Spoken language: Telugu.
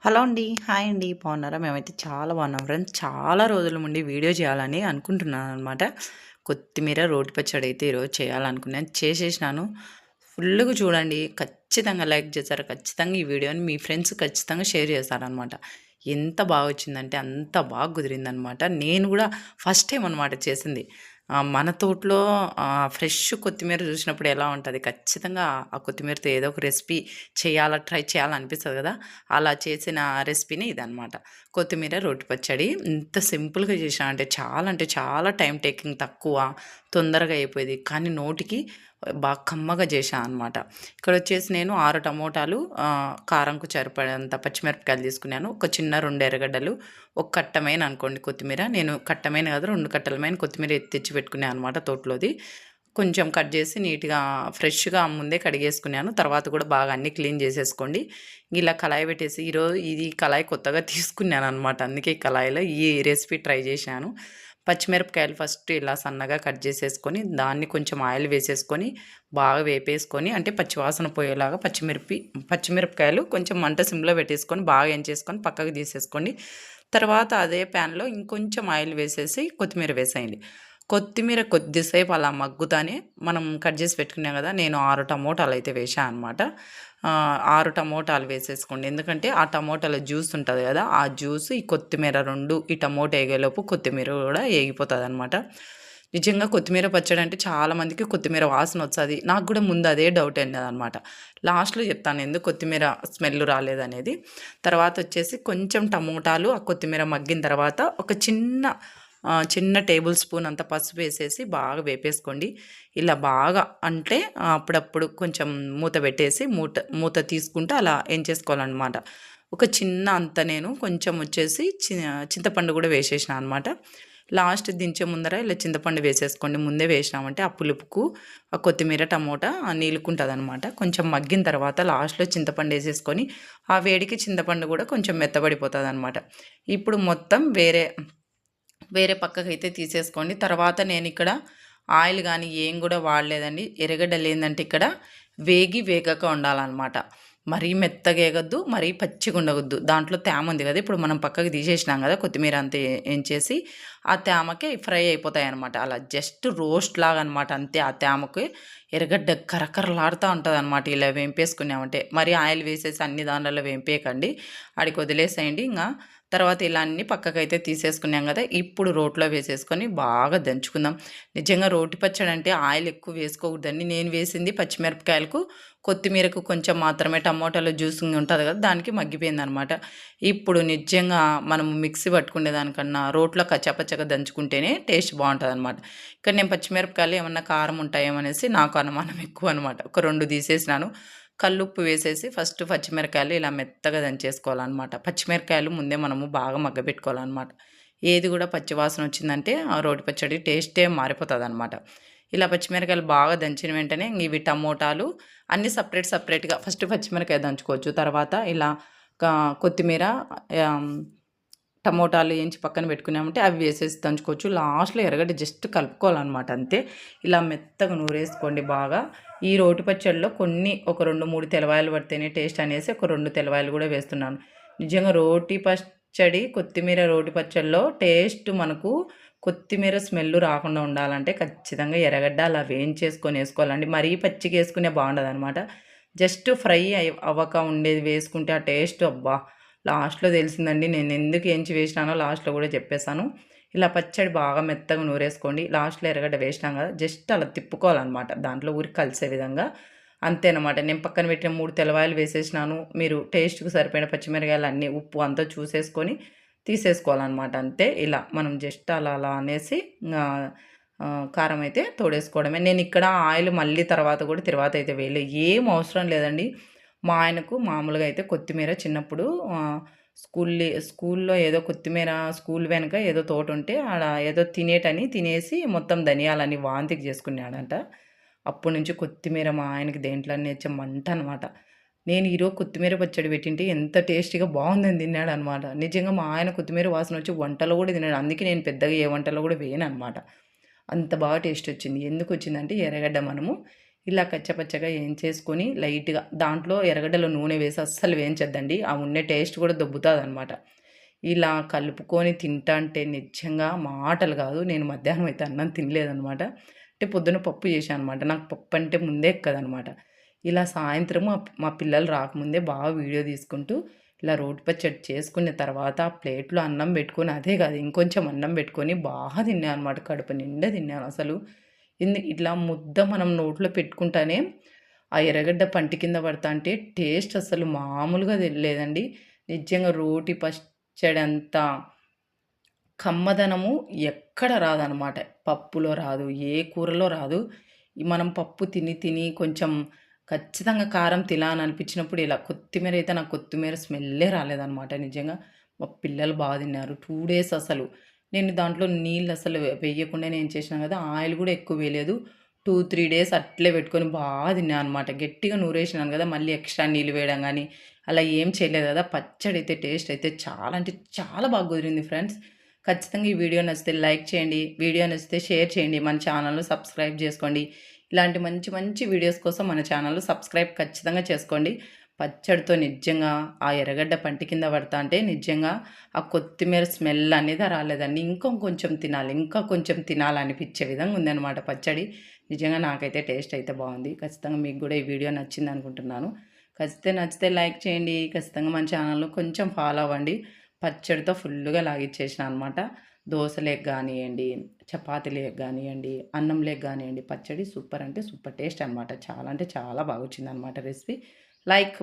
హలో అండి. హాయ్ అండి. బాగున్నారా? మేమైతే చాలా బాగున్నాం. ఫ్రెండ్స్ చాలా రోజుల నుండి వీడియో చేయాలని అనుకుంటున్నాను అనమాట కొత్తిమీర రోటి పచ్చడి అయితే ఈరోజు చేయాలనుకున్నాను చేసేసినాను. ఫుల్గా చూడండి. ఖచ్చితంగా లైక్ చేస్తారు ఖచ్చితంగా ఈ వీడియోని మీ ఫ్రెండ్స్ ఖచ్చితంగా షేర్ చేస్తారనమాట ఎంత బాగా వచ్చిందంటే అంత బాగా కుదిరిందనమాట నేను కూడా ఫస్ట్ టైం అనమాట చేసింది. మన తోటలో ఫ్రెష్ కొత్తిమీర చూసినప్పుడు ఎలా ఉంటుంది? ఖచ్చితంగా ఆ కొత్తిమీరతో ఏదో ఒక రెసిపీ చేయాలా ట్రై చేయాలనిపిస్తుంది కదా? అలా చేసిన రెసిపీని ఇదనమాట కొత్తిమీర రొట్టి పచ్చడి ఇంత సింపుల్గా చేసిన అంటే చాలా అంటే చాలా టైం టేకింగ్ తక్కువ తొందరగా అయిపోయేది. కానీ నోటికి బాగా కమ్మగా చేశాను అనమాట ఇక్కడ వచ్చేసి నేను ఆరు టమోటాలు కారంకు సరిపడేంత పచ్చిమిరపకాయలు తీసుకున్నాను. ఒక చిన్న రెండు ఎర్రగడ్డలు ఒక కట్టమైన అనుకోండి కొత్తిమీర. నేను కట్టమైన కాదు రెండు కట్టలమైన కొత్తిమీర ఎత్తి తెచ్చి పెట్టుకున్నాను అనమాట తోటలోది. కొంచెం కట్ చేసి నీట్గా ఫ్రెష్గా ముందే కడిగేసుకున్నాను. తర్వాత కూడా బాగా అన్నీ క్లీన్ చేసేసుకోండి. ఇలా కళాయి పెట్టేసి ఈరోజు ఇది కళాయి కొత్తగా తీసుకున్నాను అనమాట అందుకే ఈ కళాయిలో ఈ రెసిపీ ట్రై చేశాను. పచ్చిమిరపకాయలు ఫస్ట్ ఇలా సన్నగా కట్ చేసేసుకొని దాన్ని కొంచెం ఆయిల్ వేసేసుకొని బాగా వేపేసుకొని అంటే పచ్చివాసన పోయేలాగా పచ్చిమిరపి పచ్చిమిరపకాయలు కొంచెం మంట సిమ్లో పెట్టేసుకొని బాగా ఎంచేసుకొని పక్కకు తీసేసుకోండి. తర్వాత అదే ప్యాన్లో ఇంకొంచెం ఆయిల్ వేసేసి కొత్తిమీర వేసేయండి. కొత్తిమీర కొద్దిసేపు అలా మగ్గుతానే మనం కట్ చేసి పెట్టుకున్నాం కదా నేను ఆరు టమోటాలు అయితే వేసాను అనమాట ఆరు టమోటాలు వేసేసుకోండి. ఎందుకంటే ఆ టమోటాల జ్యూస్ ఉంటుంది కదా ఆ జ్యూస్ ఈ కొత్తిమీర రెండు ఈ టమోటా వేగేలోపు కొత్తిమీర కూడా వేగిపోతుంది అనమాట నిజంగా కొత్తిమీర పచ్చడి అంటే చాలామందికి కొత్తిమీర వాసన వస్తుంది. నాకు కూడా ముందు అదే డౌట్ అయింది అనమాట లాస్ట్లో చెప్తాను ఎందుకు కొత్తిమీర స్మెల్ రాలేదనేది. తర్వాత వచ్చేసి కొంచెం టమోటాలు ఆ కొత్తిమీర మగ్గిన తర్వాత ఒక చిన్న చిన్న టేబుల్ స్పూన్ అంత పసుపు వేసేసి బాగా వేపేసుకోండి. ఇలా బాగా అంటే అప్పుడప్పుడు కొంచెం మూత పెట్టేసి మూత మూత తీసుకుంటే అలా ఏం చేసుకోవాలన్నమాట. ఒక చిన్న అంత నేను కొంచెం వచ్చేసి చింతపండు కూడా వేసేసిన అనమాట లాస్ట్ దించే ముందర ఇలా చింతపండు వేసేసుకోండి. ముందే వేసినామంటే ఆ పులుపుకు ఆ కొత్తిమీర టమోటా నీలుకుంటుంది అనమాట కొంచెం మగ్గిన తర్వాత లాస్ట్లో చింతపండు వేసేసుకొని ఆ వేడికి చింతపండు కూడా కొంచెం మెత్తబడిపోతుంది అనమాట ఇప్పుడు మొత్తం వేరే వేరే పక్కకి అయితే తీసేసుకోండి. తర్వాత నేను ఇక్కడ ఆయిల్ కానీ ఏం కూడా వాడలేదండి. ఎరగడ్డలు ఏంటంటే ఇక్కడ వేగి వేగక ఉండాలన్నమాట మరీ మెత్తగా వేగద్దు మరీ పచ్చిగా ఉండవద్దు దాంట్లో తేమ ఉంది కదా ఇప్పుడు మనం పక్కకి తీసేసినాం కదా కొత్తిమీర అంతే ఏం చేసి ఆ తేమకి ఫ్రై అయిపోతాయి అనమాట అలా జస్ట్ రోస్ట్ లాగా అనమాట అంతే ఆ తేమకి. ఎరగడ్డ కరకరలాడుతూ ఉంటుంది అనమాట ఇలా వేంపేసుకున్నామంటే. మరి ఆయిల్ వేసేసి అన్ని దానిలో వేంపేయకండి. ఆడికి వదిలేసేయండి. ఇంకా తర్వాత ఇలా అన్ని పక్కకైతే తీసేసుకున్నాం కదా ఇప్పుడు రోట్లో వేసేసుకొని బాగా దంచుకుందాం. నిజంగా రోటి పచ్చడి అంటే ఆయిల్ ఎక్కువ వేసుకోకూడదండి. నేను వేసింది పచ్చిమిరపకాయలకు కొత్తిమీరకు కొంచెం మాత్రమే టమోటాలో జ్యూస్ ఉంటుంది కదా దానికి మగ్గిపోయిందనమాట. ఇప్పుడు నిజంగా మనం మిక్సీ పట్టుకునే దానికన్నా రోట్లో కచ్చాపచ్చగా దంచుకుంటేనే టేస్ట్ బాగుంటుంది అనమాట ఇక్కడ నేను పచ్చిమిరపకాయలు ఏమన్నా కారం ఉంటాయేమనేసి నాకు అనుమానం ఎక్కువ అనమాట ఒక రెండు తీసేసినాను. కల్లుప్పు వేసేసి ఫస్ట్ పచ్చిమిరకాయలు ఇలా మెత్తగా దంచేసుకోవాలన్నమాట. పచ్చిమిరకాయలు ముందే మనము బాగా మగ్గబెట్టుకోవాలన్నమాట. ఏది కూడా పచ్చివాసన వచ్చిందంటే ఆ రోటి పచ్చడి టేస్టే మారిపోతుంది అనమాట ఇలా పచ్చిమిరకాయలు బాగా దంచిన వెంటనే ఇవి టమోటాలు అన్నీ సపరేట్ సపరేట్గా ఫస్ట్ పచ్చిమిరకాయ దంచుకోవచ్చు. తర్వాత ఇలా కొత్తిమీర టమోటాలు వేయించి పక్కన పెట్టుకున్నామంటే అవి వేసేసి దంచుకోవచ్చు. లాస్ట్లో ఎరగడ్డ జస్ట్ కలుపుకోవాలన్నమాట అంతే. ఇలా మెత్తగా నూరేసుకోండి బాగా. ఈ రోటి పచ్చడిలో కొన్ని ఒక రెండు మూడు తెలవాయలు పడితేనే టేస్ట్ అనేసి ఒక రెండు తెలవాయలు కూడా వేస్తున్నాను. నిజంగా రోటి పచ్చడి కొత్తిమీర రోటి పచ్చడిలో టేస్ట్ మనకు కొత్తిమీర స్మెల్ రాకుండా ఉండాలంటే ఖచ్చితంగా ఎర్రగడ్డ అలా వేయించేసుకొని వేసుకోవాలండి. మరీ పచ్చిగా వేసుకునే బాగుండదు అనమాట జస్ట్ ఫ్రై అవ్వక ఉండేది వేసుకుంటే ఆ టేస్ట్ అబ్బా! లాస్ట్లో తెలిసిందండి నేను ఎందుకు ఎంచి వేసినానో లాస్ట్లో కూడా చెప్పేశాను. ఇలా పచ్చడి బాగా మెత్తగా నూరేసుకోండి లాస్ట్లో ఎర్రగడ్డ వేసినాం కదా జస్ట్ అలా తిప్పుకోవాలన్నమాట. దాంట్లో ఊరికి కలిసే విధంగా. అంతేనమాట. నేను పక్కన పెట్టిన మూడు తెల్లవాయలు వేసేసినాను. మీరు టేస్ట్కి సరిపోయిన పచ్చిమిరకాయలు అన్నీ ఉప్పు అంతా చూసేసుకొని తీసేసుకోవాలన్నమాట. అంతే ఇలా మనం జస్ట్ అలా అలా అనేసి కారం అయితే తోడేసుకోవడమే. నేను ఇక్కడ ఆయిల్ మళ్ళీ తర్వాత కూడా తర్వాత అయితే వేయలేదు. ఏం అవసరం లేదండి. మా ఆయనకు మామూలుగా అయితే కొత్తిమీర చిన్నప్పుడు స్కూల్ స్కూల్లో ఏదో కొత్తిమీర స్కూల్ వెనుక ఏదో తోట ఉంటే ఆడ ఏదో తినేటని తినేసి మొత్తం ధనియాలని వాంతికి చేసుకున్నాడంట. అప్పటి నుంచి కొత్తిమీర మా ఆయనకి దేంట్లో నేర్చే మంట అనమాట నేను ఈరోజు కొత్తిమీర పచ్చడి పెట్టింటే ఎంత టేస్టీగా బాగుందని తిన్నాడు అనమాట నిజంగా మా ఆయన కొత్తిమీర వాసన వచ్చి వంటలో కూడా తిన్నాడు. అందుకే నేను పెద్దగా ఏ వంటలో కూడా వేయను అనమాట అంత బాగా టేస్ట్ వచ్చింది. ఎందుకు వచ్చిందంటే ఎర్రగడ్డ మనము ఇలా కచ్చపచ్చగా వేయించేసుకొని లైట్గా దాంట్లో ఎర్రగడ్డలో నూనె వేసి అస్సలు వేయించద్దండి. ఆ ఉండే టేస్ట్ కూడా దొబ్బుతుంది అనమాట ఇలా కలుపుకొని తింటా అంటే నిజంగా మాటలు కాదు. నేను మధ్యాహ్నం అయితే అన్నం తినలేదనమాట. అంటే పొద్దున పప్పు చేశాను అనమాట నాకు పప్పు అంటే ముందే ఎక్కదనమాట. ఇలా సాయంత్రం మా పిల్లలు రాకముందే బాగా వీడియో తీసుకుంటూ ఇలా రోటి పచ్చడి చేసుకున్న తర్వాత ప్లేట్లో అన్నం పెట్టుకొని అదే కాదు ఇంకొంచెం అన్నం పెట్టుకొని బాగా తిన్నాను అనమాట కడుపు నిండా తిన్నాను అసలు. ఇట్లా ముద్ద మనం నోట్లో పెట్టుకుంటానే ఆ ఎర్రగడ్డ పంటి కింద పడతా అంటే టేస్ట్ అసలు మామూలుగా తెలియలేదండి నిజంగా రోటి పచ్చడి అంత కమ్మదనము ఎక్కడ రాదనమాట. పప్పులో రాదు ఏ కూరలో రాదు. మనం పప్పు తిని తిని కొంచెం ఖచ్చితంగా కారం తినాలని అనిపించినప్పుడు ఇలా కొత్తిమీర అయితే నాకు కొత్తిమీర స్మెల్లే రాలేదనమాట నిజంగా. మా పిల్లలు బాగా తిన్నారు. టూ డేస్ అసలు నేను దాంట్లో నీళ్ళు అసలు వేయకుండా నేను చేసినా కదా ఆయిల్ కూడా ఎక్కువ వేయలేదు. టూ త్రీ డేస్ అట్లే పెట్టుకొని బాగా తిన్నాను అనమాట గట్టిగా నూరేసినాను కదా మళ్ళీ ఎక్స్ట్రా నీళ్ళు వేయడం కానీ అలా ఏం చేయలేదు కదా. పచ్చడి అయితే టేస్ట్ అయితే చాలా అంటే చాలా బాగా కుదిరింది ఫ్రెండ్స్. ఖచ్చితంగా ఈ వీడియో నచ్చితే లైక్ చేయండి వీడియో నచ్చితే షేర్ చేయండి మన ఛానల్ను సబ్స్క్రైబ్ చేసుకోండి. ఇలాంటి మంచి మంచి వీడియోస్ కోసం మన ఛానల్ సబ్స్క్రైబ్ ఖచ్చితంగా చేసుకోండి. పచ్చడితో నిజంగా ఆ ఎర్రగడ్డ పంటి కింద పడతా అంటే నిజంగా ఆ కొత్తిమీర స్మెల్ అనేది రాలేదండి. ఇంకా కొంచెం తినాలి ఇంకా కొంచెం తినాలనిపించే విధంగా ఉందన్నమాట పచ్చడి. నిజంగా నాకైతే టేస్ట్ అయితే బాగుంది. ఖచ్చితంగా మీకు కూడా ఈ వీడియో నచ్చింది అనుకుంటున్నాను. ఖచ్చితంగా నచ్చితే లైక్ చేయండి. ఖచ్చితంగా మన ఛానల్ను కొంచెం ఫాలో అవ్వండి. పచ్చడితో ఫుల్గా లాగిచ్చేసిన అనమాట దోశలేక కానివ్వండి చపాతీలేక కానివ్వండి అన్నం లేక కానివ్వండి పచ్చడి సూపర్ అంటే సూపర్ టేస్ట్ అనమాట చాలా అంటే చాలా బాగా వచ్చింది అనమాట రెసిపీ. లైక్